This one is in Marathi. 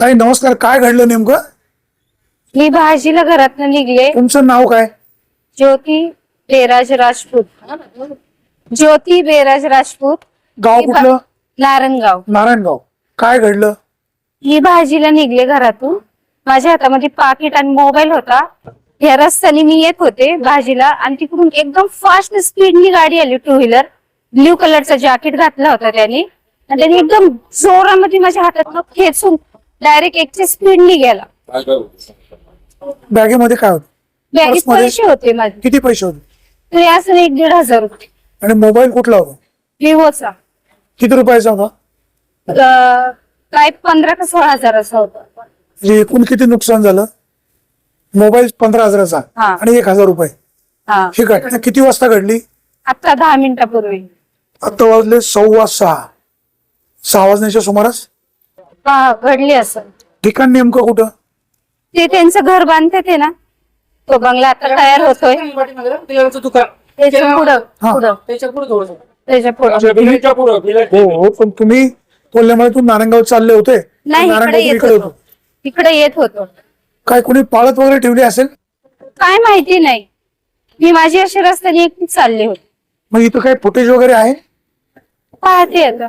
ताई नमस्कार काय घडलं नेमकं? मी भाजीला घरातनं निघले. तुमचं नाव काय? ज्योती बेराज राजपूत. ज्योती बेराज राजपूत. गाव कुठलं? नारायणगाव. नारायणगाव. काय घडलं? मी भाजीला निघले घरातून. माझ्या हातामध्ये पाकिट आणि मोबाईल होता. या रस्त्याने मी येत होते भाजीला आणि तिकडून एकदम फास्ट स्पीडनी गाडी आली टू व्हीलर ब्ल्यू कलरचा जॅकेट घातला होता त्याने. आणि त्याने एकदम जोरामध्ये माझ्या हातात खेचून डायरेक्ट एकच्या स्पीडनी गेला. बॅगेमध्ये काय होतं? बॅगेत? पैसे होते माझे. किती पैसे होते? ते असं एक दीड हजार रुपये आणि मोबाईल कुठला होता? विवोचा. किती रुपयाचा होता? अं, काय पंधरा का सोळा हजाराचा होता. म्हणजे एकूण किती नुकसान झालं? मोबाईल पंधरा हजाराचा हा. आणि एक हजार रुपये. हा. ही घटना किती वाजता घडली? आता दहा मिनिटापूर्वी. आता वाजले सव्वा सहा. सहा वाजण्याच्या सुमारास? हा घडली असं ठिकाण नेमकं कुठं? ते त्यांचं घर बांधते ते ना. तो बंगला आता तयार होतोय. बिलाचं दुकान. त्याच्या पुढं हा. पुढं. त्याच्या पुढे थोडस त्याच्या पुढं. बिलाच्या पुढं हो हो पण तुम्ही बोलल्यामुळे तू नारायणगाव चालले होते. नाही इकडे नारायणगाव येत इकडे होतो. होतो इकडे येत होतो. काय कोणी पाळत वगैरे ठेवली असेल? काय माहिती नाही. मी माझी अशी रस्त्याने एकटीच चालले होते. मग इथं काही फुटेज वगैरे आहे? पाहते आता.